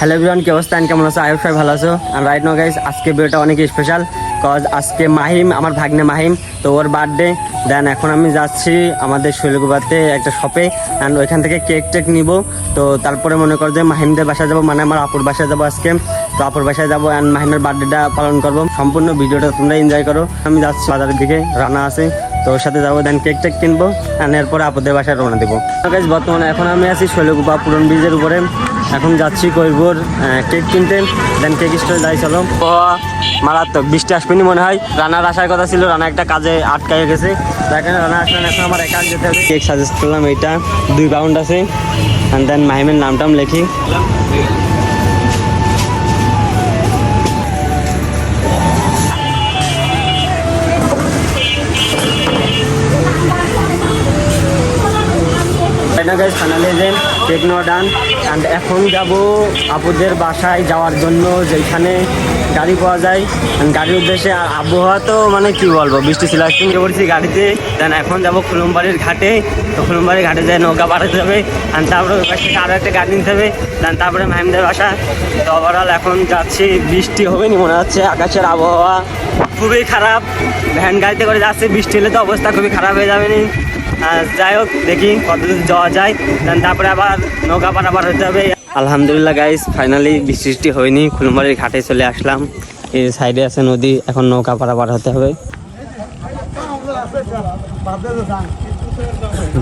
Hello everyone কি অবস্থা? কেমন আছো? আয়ুষ ভাই ভালো আছো। আর রাইট নো গাইস আজকে ভিডিওটা অনেক স্পেশাল কজ আজকে মাহিম, আমার ভাগ্নে মাহিম, তো ওর বার্থডে দেন এখন আমি যাচ্ছি আমাদের শৈলকুপাতে একটা শপে অ্যান্ড ওইখান থেকে কেক টেক নিব। তো তারপরে মনে কর যে মাহিমদের বাসায় যাব মানে আমার আপুর বাসায় যাব আজকে। তো আপুর বাসায় যাব অ্যান্ড মাহিমের বার্থডেটা পালন করব। সম্পূর্ণ ভিডিওটা তোমরা এনজয় করো। আমি যাচ্ছি বাজারের দিকে, রানা আছে। তো ওর সাথে যাব দেন কেক টেক কিনবো। অ্যান্ড এরপরে আপুদের বাসায় রওনা দেবো। বর্তমানে এখন আমি আছি শৈলকুপা পুরন ব্রিজের উপরে। এখন যাচ্ছি কৈবর কেক কিনতে দেন কেক স্টোরে যাই, চলো। মারাত্মক, বৃষ্টি আসবেনি মনে হয়। রানার আসার কথা ছিল, রানা একটা কাজে আটকায় গেছে। তো কারণে রানা আসলে এখন আমার একা যেতে হবে। কেক সাজেস্ট করলাম এইটা, দুই পাউন্ড আছে। দেন মাহিমের নামটাম লেখি। ফাইনালি যে কেক নেওয়া ডান অ্যান্ড এখন যাব আপুদের বাসায় যাওয়ার জন্য, যেখানে গাড়ি পাওয়া যায়। গাড়ির উদ্দেশ্যে, আর আবহাওয়া তো মানে কি বলব, বৃষ্টি ছিল, আজকে পড়ছি গাড়িতে। দেন এখন যাব খুলুমবাড়ির ঘাটে। তো খুলুমবাড়ির ঘাটে যায় নৌকা পাঠাতে হবে। অ্যান্ড তারপরে ওই থেকে আরও একটা গাড়ি নিতে হবে। দেন তারপরে মাহিমদের বাসা। তো ওভারঅল এখন যাচ্ছি, বৃষ্টি হবে নি মনে হচ্ছে, আকাশের আবহাওয়া খুবই খারাপ। ভ্যান গাড়িতে করে যাচ্ছে, বৃষ্টি হলে তো অবস্থা খুবই খারাপ হয়ে যাবে নি। যাই হোক, দেখি কতদূর যাওয়া যায়। তারপরে আবার নৌকা পারাপার হতে হবে। আলহামদুলিল্লাহ গাইস ফাইনালি বৃষ্টি হয়নি খুলমারির ঘাটে চলে আসলাম। এই সাইডে আছে নদী, এখন নৌকা পারাপার হতে হবে।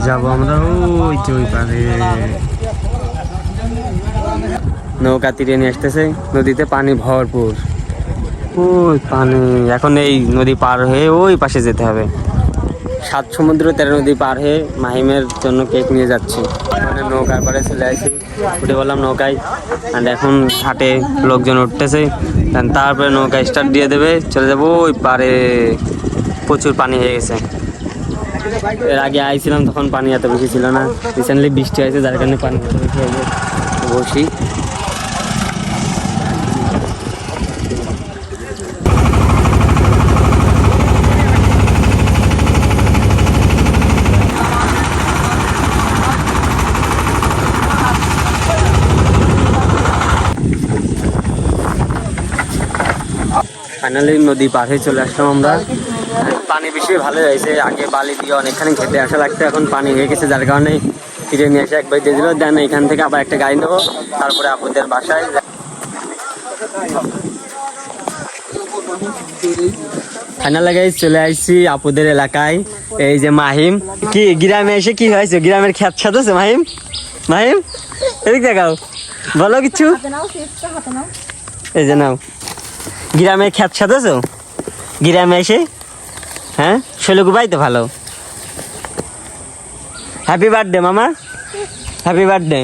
যাব আমরা ওই ওই পারে। নৌকা তীরে নিয়ে আসতেছে, নদীতে পানি ভরপুর। ওই পানি, এখন এই নদী পার হয়ে ওই পাশে যেতে হবে। সাত সমুদ্র তেরো নদী পার হয়ে মাহিমের জন্য কেক নিয়ে যাচ্ছি। মানে নৌকার পাড়ে চলে আসি। উঠে বললাম নৌকায়। অ্যান্ড এখন ঘাটে লোকজন উঠতেছে। তারপরে নৌকা স্টার্ট দিয়ে দেবে। চলে যাব ওই পারে প্রচুর পানি হয়ে গেছে। এর আগে আইছিলাম, তখন পানি এত বেশি ছিল না। রিসেন্টলি বৃষ্টি হয়েছে, যার কারণে পানি এত বেশি হয়েছে বসি। ফাইনালি নদী পার হয়ে চলে আসলাম আমরা। পানি বেশি ভালো হয়েছে। আগে বালি দিয়ে অনেকখানি খেতে আসা লাগতো এখন পানি হয়ে গেছে যার কারণে ফিরে নিয়ে এসে একবার দিয়ে দিল। দেন এখান থেকে আবার একটা গাড়ি নেব তারপরে আপুদের বাসায়। ফাইনাল গাইজ চলে আসছি আপুদের এলাকায়। এই যে মাহিম। কি গ্রামে এসে কি হয়েছে? গ্রামের খ্যাত সাথে মাহিম? মাহিম এদিক দেখাও। বলো কিছু। এই যে নাও। গ্রামে খ্যাত সাথেছো গ্রামে এসে? হ্যাঁ? শৈলকুপাই তো ভালো। হ্যাপি বার্থডে মামা। হ্যাপি বার্থডে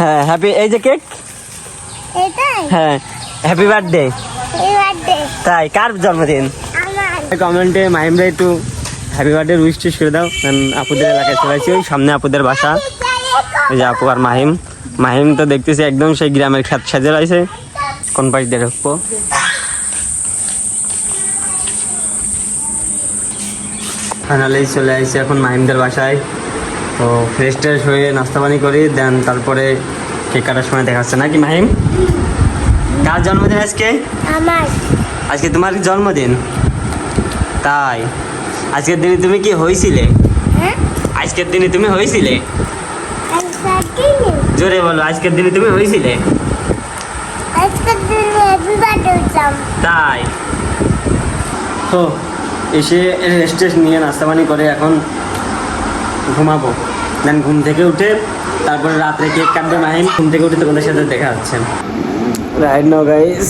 হ্যাঁ হ্যাপি এই যে কেক হ্যাঁ হ্যাপি বার্থডে তাই কার জন্মদিন? কমেন্টে মাহিমরা একটু হ্যাপি বার্থডে উইশ টিশ করে দাও। কারণ আপুদের এলাকায় চলে ওই সামনে আপুদের বাসা। ওই যে আপু আর মাহিম। মাহিম তো দেখতেছি একদম সেই গ্রামের খ্যাত সাজে রয়েছে। কোন পাশ দিয়ে ঢুকবো ফাইনালি চলে আসছি এখন মাহিমদের বাসায়। তো ফ্রেশ ট্রেশ হয়ে নাস্তা পানি করি দেন তারপরে কেক কাটার সময় দেখাচ্ছে নাকি মাহিম? কার জন্মদিন আজকে? আমার। আজকে তোমার জন্মদিন। তাই। আজকের দিনে তুমি কি হয়েছিলে হ্যাঁ? আজকের দিনে তুমি হয়েছিলে জোরে বলো আজকের দিনে তুমি হয়েছিলে আজকে দিনে হ্যাপি বার্থডে উঠলাম তাই। তো এসে রেস্ট নিয়ে নাস্তা পানি করে এখন ঘুমাবো। দেন ঘুম থেকে উঠে তারপরে রাত্রে কেক কাটবে মাহিম। ঘুম থেকে উঠে তোমাদের সাথে দেখা হচ্ছে। রাইট নো গাইস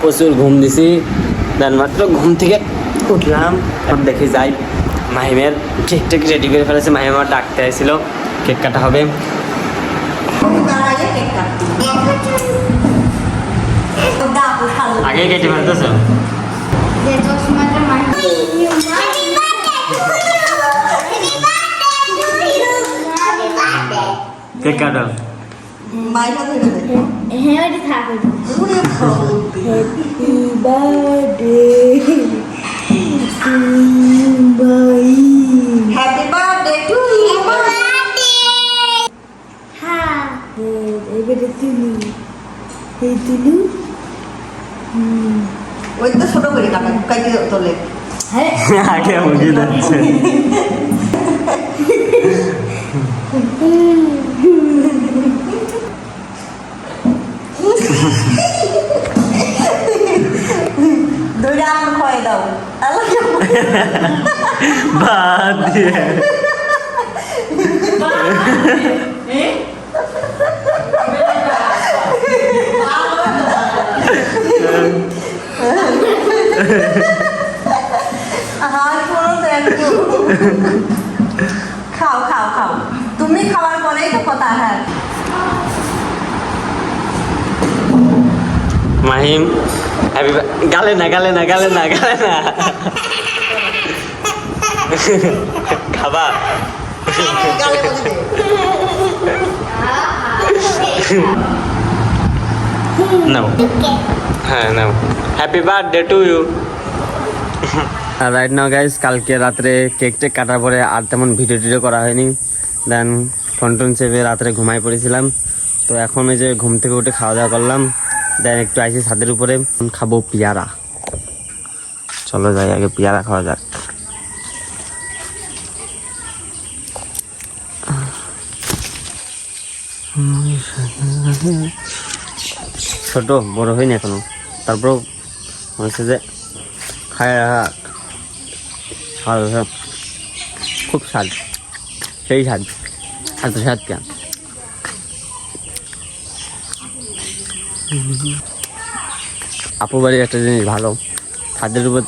প্রচুর ঘুম দিছি। দেন মাত্র ঘুম থেকে উঠলাম। এখন দেখি যাই। মাহিমের কেক টেক রেডি করে ফেলেছে। মাহিম আমার ডাকতে আসছিল। কেক কাটা হবে। আগে কেটে ফেলতেছো কেক কাটো হ্যাঁ ওটা থাকবে Happy birthday to you. হ্যাঁ এবারে করে তুলু এই তুলু ওই তো ছোট করে কাটা কাটি তোলে হ্যাঁ আগে বুঝে যাচ্ছে দুইটা আম খয়ে দাও বাদ দিয়ে হাত কোনো একটু খাও খাও খাও তুমি খাওয়ার পরেই তো কথা হ্যাঁ মাহিম হ্যাপি গালে না গালে না গালে না গালে না খাবা গালে। নাও। হ্যাঁ নাও। Happy birthday to you right now guys কালকে রাত্রে কেক টেক কাটার পরে আর তেমন ভিডিও টিডিও করা হয়নি। দেন ফোন টোন চেপে রাত্রে ঘুমাই পড়েছিলাম। তো এখন ওই যে ঘুম থেকে উঠে খাওয়া দাওয়া করলাম। দেন একটু আইসি ছাদের উপরে। খাব পেয়ারা। চলো যাই, আগে পেয়ারা খাওয়া যাক। ছোট, বড় হয়নি এখনও তারপরেও মনে হচ্ছে যে খায় স্বাদ আছে। খুব স্বাদ সেই স্বাদ এত স্বাদ কেন আপু বাড়ির একটা জিনিস ভালো, খাদ্যের উপর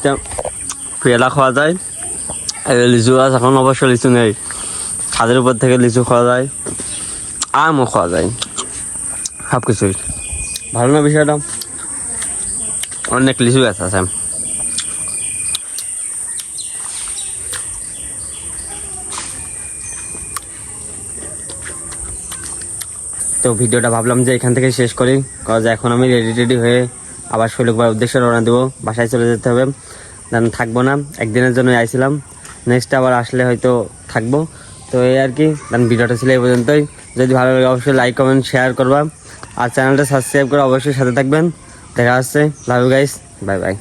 পেয়ারা খাওয়া যায় লিচু গাছ এখন অবশ্য লিচু নেই ছাদের উপর থেকে লিচু খাওয়া যায়, আমও খাওয়া যায় সব কিছুই ভালো না বিষয়টা? অনেক লিচু গাছ আছে। তো ভিডিওটা ভাবলাম যে এখান থেকে শেষ করি কজ এখন আমি রেডি টেডি হয়ে আবার শৈলকবার উদ্দেশ্যে রওনা দেবো, বাসায় চলে যেতে হবে। দেন থাকব না, একদিনের জন্য আইছিলাম। নেক্সট আবার আসলে হয়তো থাকব। তো এই আর কি, দেন ভিডিওটা ছিল এই পর্যন্তই। যদি ভালো লাগে অবশ্যই লাইক কমেন্ট শেয়ার করবা। আর চ্যানেলটা সাবস্ক্রাইব করে অবশ্যই সাথে থাকবেন। দেখা হচ্ছে। Love guys bye bye